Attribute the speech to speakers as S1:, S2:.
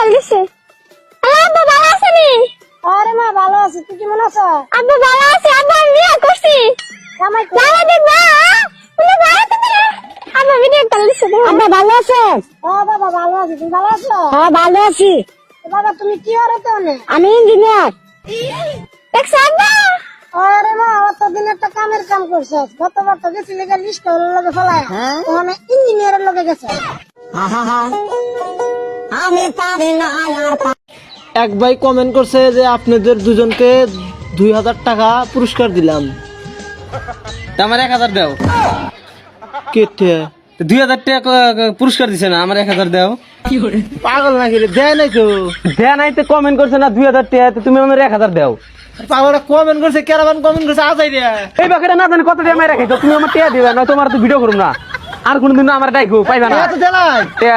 S1: Call দিছে। আব্বা ভালো আছেনি
S2: আরে মা ভালো আছি। তুই কেমন আছো?
S1: আব্বা ভালো আছে আব্বা বিয়ে করছি।
S2: জামাই
S1: জানা দেখবা তুমি ভালো তো আব্বা ভিডিও কল দিছে
S2: আব্বা ভালো আছো? ও বাবা ভালো আছি। তুমি ভালো আছো? হ্যাঁ ভালো আছি। বাবা তুমি কি আর তো আমি ইঞ্জিনিয়ার
S1: দেখছ আব্বা?
S2: আরে মা অতদিন একটা কামের কাম করছ। গতবার তো গেছি লেগে লিস্ট লগে ফেলায়। ওখানে ইঞ্জিনিয়ারের লগে গেছে। আমি পারি না আর
S3: এক ভাই কমেন্ট করছে যে আপনাদের দুজনকে দুই হাজার টাকা পুরস্কার দিলাম।
S4: আমার এক হাজার দাও।
S3: কেটে।
S4: দুই হাজার টাকা পুরস্কার দিছে না আমার এক হাজার দাও।
S3: পাগল নাকি রে? দেয় নাই তো।
S4: দেয়া নাই তো কমেন্ট করছে না দুই হাজার টাকা তুমি আমার এক হাজার দাও।
S3: পাগলটা কমেন্ট করছে কেরাবান কমেন্ট করছে আজাই রে
S4: এই বাকিটা না জানি কত টাকা মাইরা খাইছো তুমি আমার টিয়া দিবে না তোমার তো ভিডিও করুম না। আর কোনদিন আমার ডাইকো পাইবা না। টিয়া